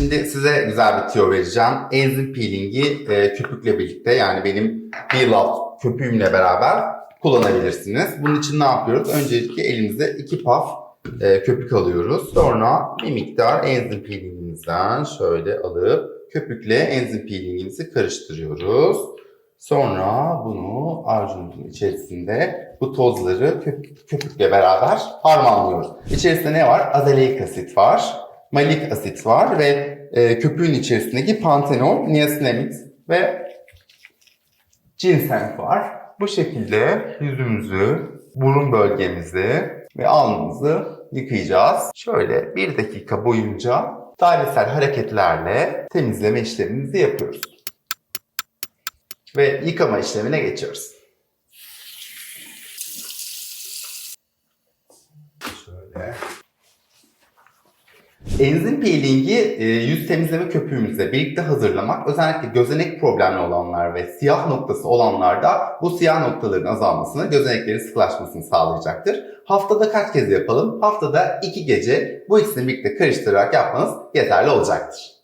Şimdi size güzel bir tüyo vereceğim. Enzim peelingi e, köpükle birlikte yani benim Peel Off köpüğümle beraber kullanabilirsiniz. Bunun için ne yapıyoruz? Öncelikle elimize iki paf e, köpük alıyoruz. Sonra bir miktar enzim peelingimizden şöyle alıp köpükle enzim peelingimizi karıştırıyoruz. Sonra bunu avucumuzun içerisinde bu tozları köpük, köpükle beraber harmanlıyoruz. İçerisinde ne var? Azelaic asit var, malik asit var ve e, köpüğün içerisindeki pantenol, niasinamid ve ginseng var. Bu şekilde yüzümüzü, burun bölgemizi ve alnımızı yıkayacağız. Şöyle bir dakika boyunca dairesel hareketlerle temizleme işlemimizi yapıyoruz. Ve yıkama işlemine geçiyoruz. Şöyle. Enzim peelingi e, yüz temizleme köpüğümüzle birlikte hazırlamak özellikle gözenek problemli olanlar ve siyah noktası olanlarda bu siyah noktaların azalmasını, gözeneklerin sıklaşmasını sağlayacaktır. Haftada kaç kez yapalım? Haftada iki gece bu ikisini birlikte karıştırarak yapmanız yeterli olacaktır.